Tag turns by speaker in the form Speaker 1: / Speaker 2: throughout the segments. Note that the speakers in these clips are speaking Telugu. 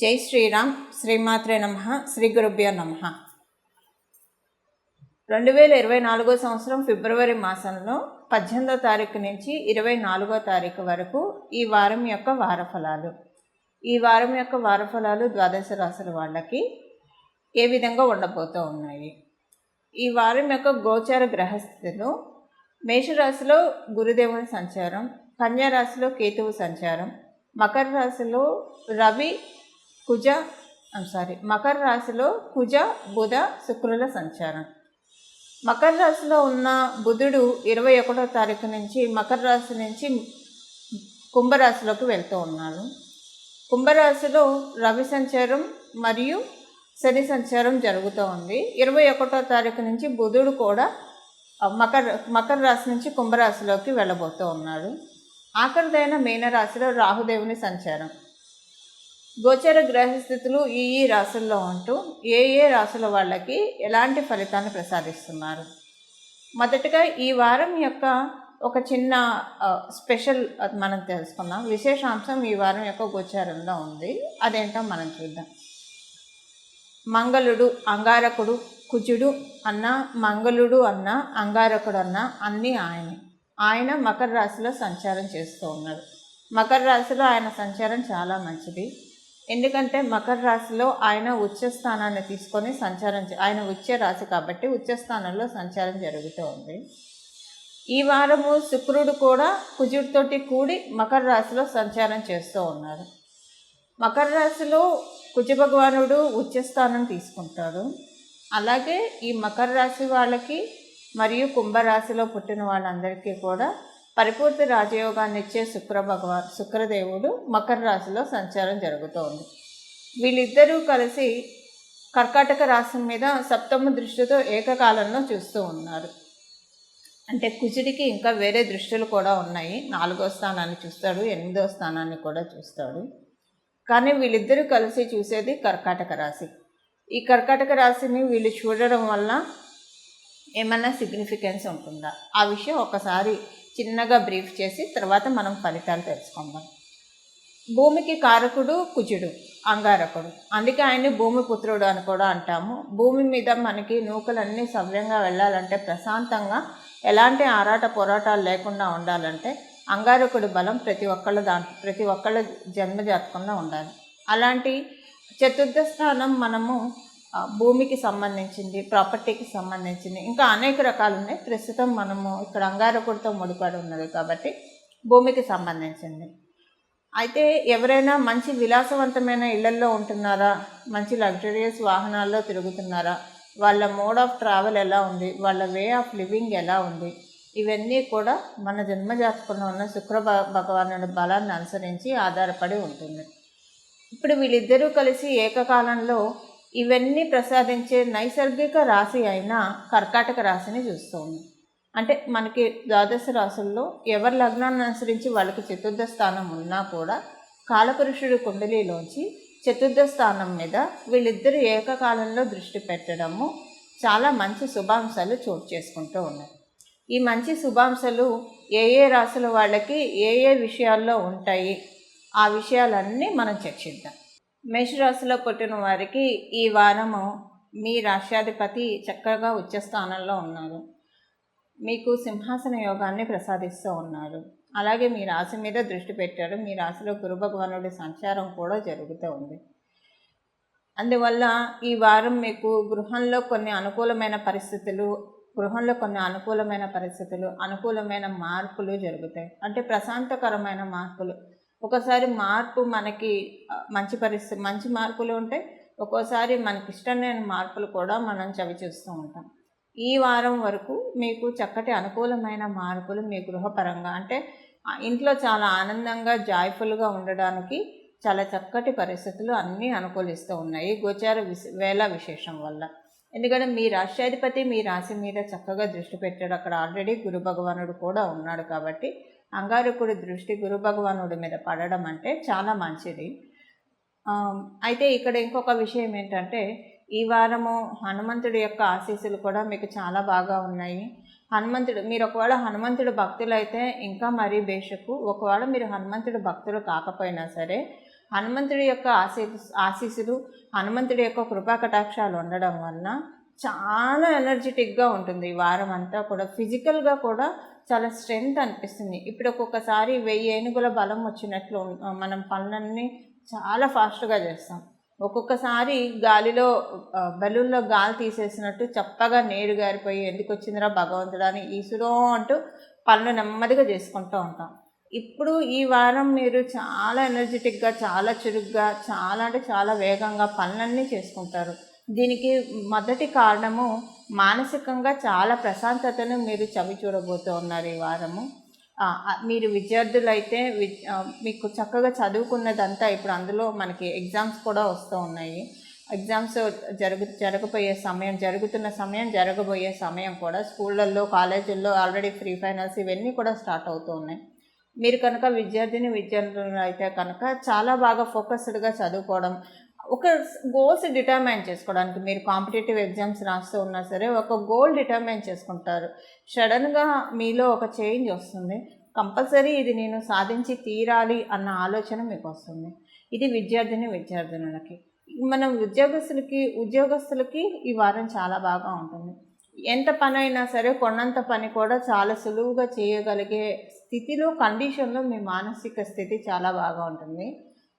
Speaker 1: జై శ్రీరామ్ శ్రీమాత్రే నమ శ్రీ గురుభ్యో నమ. రెండు వేల ఇరవై నాలుగో సంవత్సరం ఫిబ్రవరి మాసంలో పద్దెనిమిదో తారీఖు నుంచి ఇరవై నాలుగో తారీఖు వరకు ఈ వారం యొక్క వారఫలాలు. ఈ వారం యొక్క వారఫలాలు ద్వాదశ రాశుల వాళ్ళకి ఏ విధంగా ఉండబోతూ ఉన్నాయి? ఈ వారం యొక్క గోచార గ్రహస్థితులు మేషరాశిలో గురుదేవుని సంచారం కన్యా రాశిలో కేతువు సంచారం మకర రాశిలో రవి కుజ సారీ మకర రాశిలో కుజ బుధ శుక్రుల సంచారం. మకర రాశిలో ఉన్న బుధుడు ఇరవై ఒకటో తారీఖు నుంచి మకర రాశి నుంచి కుంభరాశిలోకి వెళ్తూ ఉన్నాడు. కుంభరాశిలో రవి సంచారం మరియు శని సంచారం జరుగుతూ ఉంది. ఇరవై ఒకటో తారీఖు నుంచి బుధుడు కూడా మకర మకర రాశి నుంచి కుంభరాశిలోకి వెళ్ళబోతూ ఉన్నాడు. ఆఖరిదైన మీనరాశిలో రాహుదేవుని సంచారం. గోచర గ్రహస్థితులు ఈ ఈ రాశుల్లో ఉంటూ ఏ ఏ రాశుల వాళ్ళకి ఎలాంటి ఫలితాన్ని ప్రసాదిస్తున్నారు? మొదటగా ఈ వారం యొక్క ఒక చిన్న స్పెషల్ మనం తెలుసుకుందాం. విశేషాంశం ఈ వారం యొక్క గోచారంలో ఉంది. అదేంటో మనం చూద్దాం. మంగళుడు అంగారకుడు కుజుడు అన్న మంగళుడు అన్న అంగారకుడు అన్న అన్నీ ఆయన. ఆయన మకర రాశిలో సంచారం చేస్తూ ఉన్నాడు. మకర రాశిలో ఆయన సంచారం చాలా మంచిది. ఎందుకంటే మకర రాశిలో ఆయన ఉచ్చ స్థానాన్ని తీసుకొని సంచారం ఆయన ఉచ్చ రాశి కాబట్టి ఉచ్చ స్థానంలో సంచారం జరుగుతూ ఉంది. ఈ వారము శుక్రుడు కూడా కుజుడితోటి కూడి మకర రాశిలో సంచారం చేస్తూ ఉన్నారు. మకర రాశిలో కుజ భగవానుడు ఉచ్చస్థానం తీసుకుంటాడు. అలాగే ఈ మకర రాశి వాళ్ళకి మరియు కుంభరాశిలో పుట్టిన వాళ్ళందరికీ కూడా పరిపూర్తి రాజయోగాన్ని ఇచ్చే శుక్ర భగవాన్ శుక్రదేవుడు మకర రాశిలో సంచారం జరుగుతోంది. వీళ్ళిద్దరూ కలిసి కర్కాటక రాశి మీద సప్తమ దృష్టితో ఏకకాలంలో చూస్తూ ఉన్నారు. అంటే కుజుడికి ఇంకా వేరే దృష్టిలు కూడా ఉన్నాయి. నాలుగో స్థానాన్ని చూస్తాడు ఎనిమిదో స్థానాన్ని కూడా చూస్తాడు. కానీ వీళ్ళిద్దరూ కలిసి చూసేది కర్కాటక రాశి. ఈ కర్కాటక రాశిని వీళ్ళు చూడడం వల్ల ఏమైనా సిగ్నిఫికెన్స్ ఉంటుందా? ఆ విషయం ఒకసారి చిన్నగా బ్రీఫ్ చేసి తర్వాత మనం ఫలితాలు తెలుసుకుందాం. భూమికి కారకుడు కుజుడు అంగారకుడు. అందుకే ఆయన్ని భూమిపుత్రుడు అని కూడా అంటాము. భూమి మీద మనకి నూకలన్నీ సవ్యంగా వెళ్ళాలంటే ప్రశాంతంగా ఎలాంటి ఆరాట పోరాటాలు లేకుండా ఉండాలంటే అంగారకుడి బలం ప్రతి ఒక్కళ్ళ దా ప్రతి ఒక్కళ్ళ జన్మజాతకంలో ఉండాలి. అలాంటి చతుర్థ స్థానం మనము భూమికి సంబంధించింది ప్రాపర్టీకి సంబంధించింది ఇంకా అనేక రకాలు ఉన్నాయి. ప్రస్తుతం మనము ఇక్కడ అంగారకుడితో ముడిపడి ఉన్నది కాబట్టి భూమికి సంబంధించింది. అయితే ఎవరైనా మంచి విలాసవంతమైన ఇళ్ళల్లో ఉంటున్నారా? మంచి లగ్జరియస్ వాహనాల్లో తిరుగుతున్నారా? వాళ్ళ మోడ్ ఆఫ్ ట్రావెల్ ఎలా ఉంది? వాళ్ళ వే ఆఫ్ లివింగ్ ఎలా ఉంది? ఇవన్నీ కూడా మన జన్మజాతకంలో ఉన్న శుక్ర భ- భగవానుడి బలాన్ని అనుసరించి ఆధారపడి ఉంటుంది. ఇప్పుడు వీళ్ళిద్దరూ కలిసి ఏకకాలంలో ఇవన్నీ ప్రసాదించే నైసర్గిక రాశి అయిన కర్కాటక రాశిని చూస్తుంది. అంటే మనకి ద్వాదశ రాశుల్లో ఎవరి లగ్నాన్ని అనుసరించి వాళ్ళకి చతుర్థ స్థానం ఉన్నా కూడా కాలపురుషుడి కుండలిలోంచి చతుర్థ స్థానం మీద వీళ్ళిద్దరూ ఏకకాలంలో దృష్టి పెట్టడము చాలా మంచి శుభాంశాలు చోటు చేసుకుంటూ ఉన్నాయి. ఈ మంచి శుభాంశాలు ఏ ఏ రాశుల వాళ్ళకి ఏ ఏ విషయాల్లో ఉంటాయి ఆ విషయాలన్నీ మనం చర్చిద్దాం. మేషరాశిలో పుట్టిన వారికి ఈ వారము మీ రాష్ట్రాధిపతి చక్కగా ఉచ్చ స్థానంలో ఉన్నారు. మీకు సింహాసన యోగాన్ని ప్రసాదిస్తూ ఉన్నారు. అలాగే మీ రాశి మీద దృష్టి పెట్టారు. మీ రాశిలో గురు భగవానుడి సంచారం కూడా జరుగుతూ ఉంది. అందువల్ల ఈ వారం మీకు గృహంలో కొన్ని అనుకూలమైన పరిస్థితులు గృహంలో కొన్ని అనుకూలమైన పరిస్థితులు అనుకూలమైన మార్పులు జరుగుతాయి. అంటే ప్రశాంతకరమైన మార్పులు. ఒకసారి మార్పు మనకి మంచి పరిస్థితి మంచి మార్పులు ఉంటాయి ఒక్కోసారి మనకి ఇష్టం లేని మార్పులు కూడా మనం చవి చూస్తూ ఉంటాం. ఈ వారం వరకు మీకు చక్కటి అనుకూలమైన మార్పులు మీ గృహపరంగా అంటే ఇంట్లో చాలా ఆనందంగా జాయ్ఫుల్గా ఉండడానికి చాలా చక్కటి పరిస్థితులు అన్నీ అనుకూలిస్తూ ఉన్నాయి. గోచార విశ వేళ విశేషం వల్ల. ఎందుకంటే మీ రాష్ట్రాధిపతి మీ రాశి మీద చక్కగా దృష్టి పెట్టాడు. అక్కడ ఆల్రెడీ గురు భగవానుడు కూడా ఉన్నాడు కాబట్టి అంగారకుడి దృష్టి గురు భగవానుడి మీద పడడం అంటే చాలా మంచిది. అయితే ఇక్కడ ఇంకొక విషయం ఏంటంటే ఈ వారము హనుమంతుడి యొక్క ఆశీస్సులు కూడా మీకు చాలా బాగా ఉన్నాయి. హనుమంతుడు మీరు ఒకవేళ హనుమంతుడు భక్తులైతే ఇంకా మరీ బేషకు ఒకవేళ మీరు హనుమంతుడు భక్తులు కాకపోయినా సరే హనుమంతుడి యొక్క ఆశీ ఆశీస్సులు హనుమంతుడి యొక్క కృపా కటాక్షాలు ఉండడం వలన చాలా ఎనర్జెటిక్గా ఉంటుంది ఈ వారం అంతా కూడా. ఫిజికల్గా కూడా చాలా స్ట్రెంగ్త్ అనిపిస్తుంది. ఇప్పుడు ఒక్కొక్కసారి వెయ్యి ఏనుగుల బలం వచ్చినట్లు మనం పనులన్నీ చాలా ఫాస్ట్గా చేస్తాం. ఒక్కొక్కసారి గాలిలో బెలూన్లో గాలి తీసేసినట్టు చప్పగా నీరు గారిపోయి ఎందుకు వచ్చిందిరా భగవంతుడా అని ఈసులో అంటూ పనులు నెమ్మదిగా చేసుకుంటూ ఉంటాం. ఇప్పుడు ఈ వారం మీరు చాలా ఎనర్జెటిక్గా చాలా చురుగ్గా చాలా అంటే చాలా వేగంగా పనులన్నీ చేసుకుంటారు. దీనికి మొదటి కారణము మానసికంగా చాలా ప్రశాంతతను మీరు చవి చూడబోతూ ఉన్నారు ఈ వారము. మీరు విద్యార్థులైతే వి మీకు చక్కగా చదువుకున్నదంతా ఇప్పుడు అందులో మనకి ఎగ్జామ్స్ కూడా వస్తూ ఉన్నాయి. ఎగ్జామ్స్ జరుగు జరగబోయే సమయం జరుగుతున్న సమయం జరగబోయే సమయం కూడా స్కూళ్ళల్లో కాలేజీల్లో ఆల్రెడీ ఫ్రీ ఫైనల్స్ ఇవన్నీ కూడా స్టార్ట్ అవుతూ ఉన్నాయి. మీరు కనుక విద్యార్థిని విద్యార్థులు అయితే కనుక చాలా బాగా ఫోకస్డ్గా చదువుకోవడం ఒక గోల్స్ డిటర్మైన్ చేసుకోవడానికి మీరు కాంపిటేటివ్ ఎగ్జామ్స్ రాస్తూ ఉన్నా సరే ఒక గోల్ డిటర్మైన్ చేసుకుంటారు. సడన్గా మీలో ఒక చేంజ్ వస్తుంది. కంపల్సరీ ఇది నేను సాధించి తీరాలి అన్న ఆలోచన మీకు వస్తుంది. ఇది విద్యార్థిని విద్యార్థినులకి. మనం ఉద్యోగస్తులకి ఉద్యోగస్తులకి ఈ వారం చాలా బాగా ఉంటుంది. ఎంత పని అయినా సరే కొన్నంత పని కూడా చాలా సులువుగా చేయగలిగే స్థితిలో కండిషన్లో మీ మానసిక స్థితి చాలా బాగా ఉంటుంది.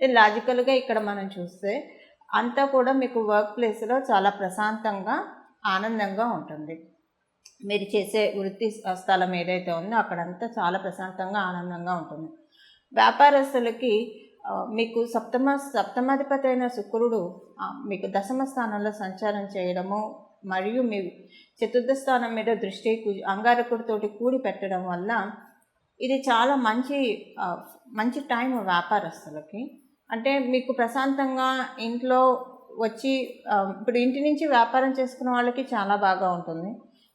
Speaker 1: లాజికల్గా ఇక్కడ మనం చూస్తే అంతా కూడా మీకు వర్క్ ప్లేస్లో చాలా ప్రశాంతంగా ఆనందంగా ఉంటుంది. మీరు చేసే వృత్తి స్థలం ఏదైతే ఉందో అక్కడంతా చాలా ప్రశాంతంగా ఆనందంగా ఉంటుంది. వ్యాపారస్తులకి మీకు సప్తమ సప్తమాధిపతి అయిన శుక్రుడు మీకు దశమ స్థానంలో సంచారం చేయడము మరియు మీ చతుర్థ స్థానం మీద దృష్టి అంగారకుడితోటి కూడి పెట్టడం వల్ల ఇది చాలా మంచి మంచి టైం వ్యాపారస్తులకి. అంటే మీకు ప్రశాంతంగా ఇంట్లో వచ్చి ఇప్పుడు ఇంటి నుంచి వ్యాపారం చేసుకున్న వాళ్ళకి చాలా బాగా ఉంటుంది.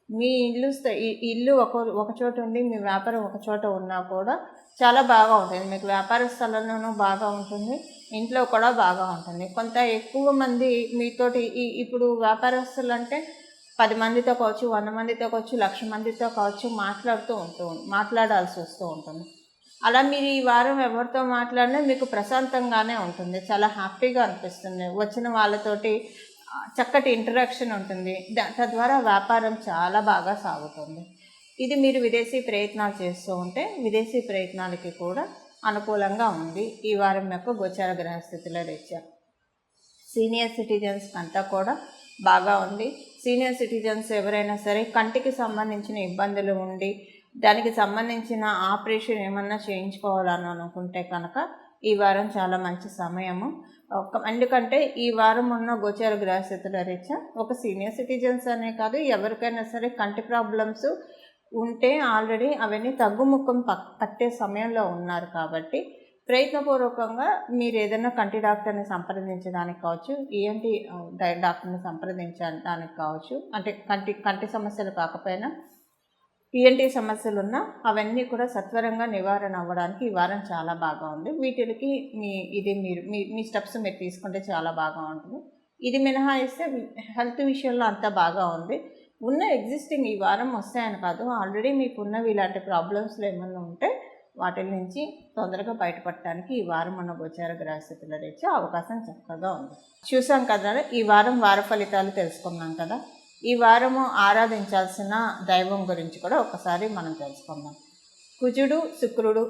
Speaker 1: మీ ఇల్లు ఇల్లు ఒక ఒక చోట ఉండి మీ వ్యాపారం ఒక చోట ఉన్నా కూడా చాలా బాగా ఉంటుంది. మీకు వ్యాపార స్థలంలోనూ బాగా ఉంటుంది. ఇంట్లో కూడా బాగా ఉంటుంది. కొంత ఎక్కువ మంది మీతోటి ఈ ఇప్పుడు వ్యాపారస్తులు అంటే పది మందితో కావచ్చు వంద మందితో కావచ్చు లక్ష మందితో కావచ్చు మాట్లాడుతూ ఉంటూ మాట్లాడాల్సి వస్తూ ఉంటుంది. అలా మీరు ఈ వారం ఎవరితో మాట్లాడినా మీకు ప్రశాంతంగానే ఉంటుంది. చాలా హ్యాపీగా అనిపిస్తుంది. వచ్చిన వాళ్ళతోటి చక్కటి ఇంటరాక్షన్ ఉంటుంది. దా- తద్వారా వ్యాపారం చాలా బాగా సాగుతుంది. ఇది మీరు విదేశీ ప్రయత్నాలు చేస్తూ ఉంటే విదేశీ ప్రయత్నాలకి కూడా అనుకూలంగా ఉంది. ఈ వారం యొక్క గోచార గ్రహస్థితిలో రీత్యా సీనియర్ సిటిజన్స్ అంతా కూడా బాగా ఉంది. సీనియర్ సిటిజన్స్ ఎవరైనా సరే కంటికి సంబంధించిన ఇబ్బందులు ఉండి దానికి సంబంధించిన ఆపరేషన్ ఏమన్నా చేయించుకోవాలని అనుకుంటే కనుక ఈ వారం చాలా మంచి సమయము. ఒక ఎందుకంటే ఈ వారం ఉన్న గోచార గ్రహస్థితుల రీత్యా ఒక సీనియర్ సిటిజన్స్ అనే కాదు ఎవరికైనా సరే కంటి ప్రాబ్లమ్స్ ఉంటే ఆల్రెడీ అవన్నీ తగ్గుముఖం పక్ పట్టే సమయంలో ఉన్నారు కాబట్టి ప్రయత్నపూర్వకంగా మీరు ఏదైనా కంటి డాక్టర్ని సంప్రదించడానికి కావచ్చు ఈఎన్టీ డాక్టర్ని సంప్రదించడానికి కావచ్చు అంటే కంటి కంటి సమస్యలు కాకపోయినా ఈఎన్టీ సమస్యలు ఉన్నా అవన్నీ కూడా సత్వరంగా నివారణ అవ్వడానికి ఈ వారం చాలా బాగా ఉంది. వీటికి మీ ఇది మీరు మీ మీ స్టెప్స్ మీరు తీసుకుంటే చాలా బాగా ఉంటుంది. ఇది మినహాయిస్తే హెల్త్ విషయంలో అంతా బాగా ఉంది. ఉన్న ఎగ్జిస్టింగ్ ఈ వారం వస్తాయని కాదు. ఆల్రెడీ మీకు ఉన్నవి ఇలాంటి ప్రాబ్లమ్స్లో ఏమన్నా ఉంటే వాటి నుంచి తొందరగా బయటపడటానికి ఈ వారం మన గోచార గ్రహస్థితుల రీత్యా అవకాశం చక్కగా ఉంది. చూసాం కదా ఈ వారం వార ఫలితాలు తెలుసుకున్నాం కదా. ఈ వారము ఆరాధించాల్సిన దైవం గురించి కూడా ఒకసారి మనం తెలుసుకుందాం. కుజుడు శుక్రుడు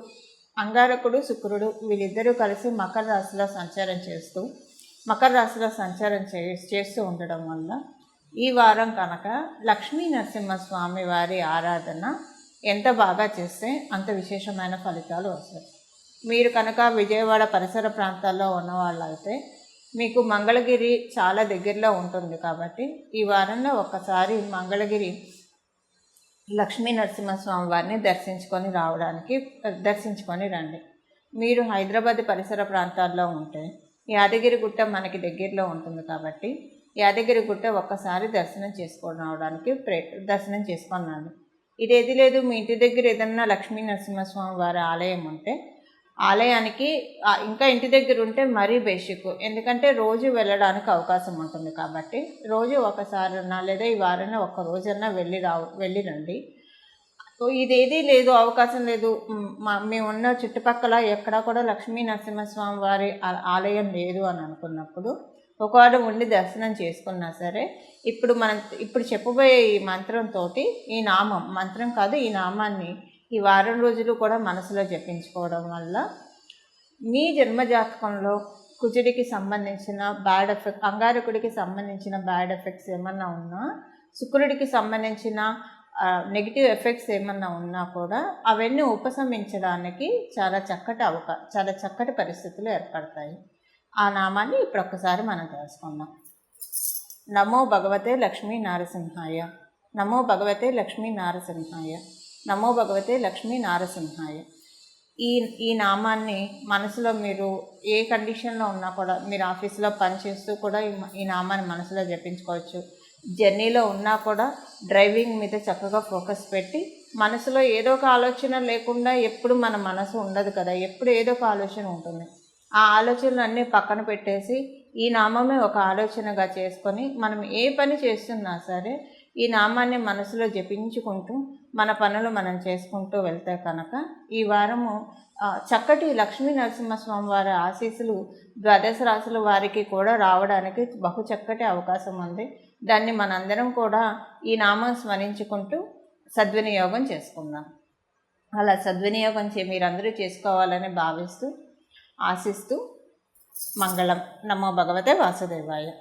Speaker 1: అంగారకుడు శుక్రుడు వీళ్ళిద్దరూ కలిసి మకర రాశిలో సంచారం చేస్తూ మకర రాశిలో సంచారం చే చేస్తూ ఉండడం వల్ల ఈ వారం కనుక లక్ష్మీ నరసింహస్వామి వారి ఆరాధన ఎంత బాగా చేస్తే అంత విశేషమైన ఫలితాలు వస్తాయి. మీరు కనుక విజయవాడ పరిసర ప్రాంతాల్లో ఉన్న వాళ్ళైతే మీకు మంగళగిరి చాలా దగ్గరలో ఉంటుంది కాబట్టి ఈ వారంలో ఒకసారి మంగళగిరి లక్ష్మీ నరసింహస్వామి వారిని దర్శించుకొని రావడానికి దర్శించుకొని రండి. మీరు హైదరాబాద్ పరిసర ప్రాంతాల్లో ఉంటే యాదగిరి గుట్ట మనకి దగ్గరలో ఉంటుంది కాబట్టి యాదగిరి గుట్ట ఒక్కసారి దర్శనం చేసుకొని రావడానికి ప్రే దర్శనం చేసుకున్నాను ఇది ఏది లేదు మీ ఇంటి దగ్గర ఏదన్నా లక్ష్మీ నరసింహస్వామి వారి ఆలయం ఉంటే ఆలయానికి ఇంకా ఇంటి దగ్గర ఉంటే మరీ బేసిక్. ఎందుకంటే రోజు వెళ్ళడానికి అవకాశం ఉంటుంది కాబట్టి రోజు ఒకసారన్నా లేదా ఈ వారంలో ఒక రోజన్నా వెళ్ళి రావు వెళ్ళి రండి సో లేదు అవకాశం లేదు. మా మేమున్న చుట్టుపక్కల ఎక్కడా కూడా లక్ష్మీ నరసింహస్వామి వారి ఆ- ఆలయం లేదు అని అనుకున్నప్పుడు ఒకవేళ ఉండి దర్శనం చేసుకున్నా సరే ఇప్పుడు మనం ఇప్పుడు చెప్పబోయే ఈ మంత్రంతో ఈ నామం మంత్రం కాదు ఈ నామాన్ని ఈ వారం రోజులు కూడా మనసులో జపించుకోవడం వల్ల మీ జన్మజాతకంలో కుజుడికి సంబంధించిన బ్యాడ్ ఎఫెక్ట్ అంగారకుడికి సంబంధించిన బ్యాడ్ ఎఫెక్ట్స్ ఏమన్నా ఉన్నా శుక్రుడికి సంబంధించిన నెగిటివ్ ఎఫెక్ట్స్ ఏమన్నా ఉన్నా కూడా అవన్నీ ఉపశమించడానికి చాలా చక్కటి అవకా చాలా చక్కటి పరిస్థితులు ఏర్పడతాయి. ఆ నామాన్ని ఇప్పుడు ఒక్కసారి మనం తెలుసుకుందాం. నమో భగవతే లక్ష్మీ నారసింహాయ నమో భగవతే లక్ష్మీ నారసింహాయ నమో భగవతే లక్ష్మీ నారసింహాయ. ఈ ఈ నామాన్ని మనసులో మీరు ఏ కండిషన్లో ఉన్నా కూడా మీరు ఆఫీస్లో పనిచేస్తూ కూడా ఈ ఈ నామాన్ని మనసులో జపించుకోవచ్చు. జర్నీలో ఉన్నా కూడా డ్రైవింగ్ మీద చక్కగా ఫోకస్ పెట్టి మనసులో ఏదో ఒక ఆలోచన లేకుండా ఎప్పుడు మన మనసు ఉండదు కదా ఎప్పుడు ఏదో ఒక ఆలోచన ఉంటుంది. ఆ ఆలోచనలు అన్నీ పక్కన పెట్టేసి ఈ నామమే ఒక ఆలోచనగా చేసుకొని మనం ఏ పని చేస్తున్నా సరే ఈ నామాన్ని మనసులో జపించుకుంటూ మన పనులు మనం చేసుకుంటూ వెళ్తే కనుక ఈ వారము చక్కటి లక్ష్మీ నరసింహస్వామి వారి ఆశీస్సులు ద్వాదశ రాశుల వారికి కూడా రావడానికి బహు చక్కటి అవకాశం ఉంది. దాన్ని మనందరం కూడా ఈ నామం స్మరించుకుంటూ సద్వినియోగం చేసుకుందాం. అలా సద్వినియోగం చే మీరందరూ చేసుకోవాలని భావిస్తూ ఆశిస్తూ మంగళం. నమో భగవతే వాసుదేవాయ.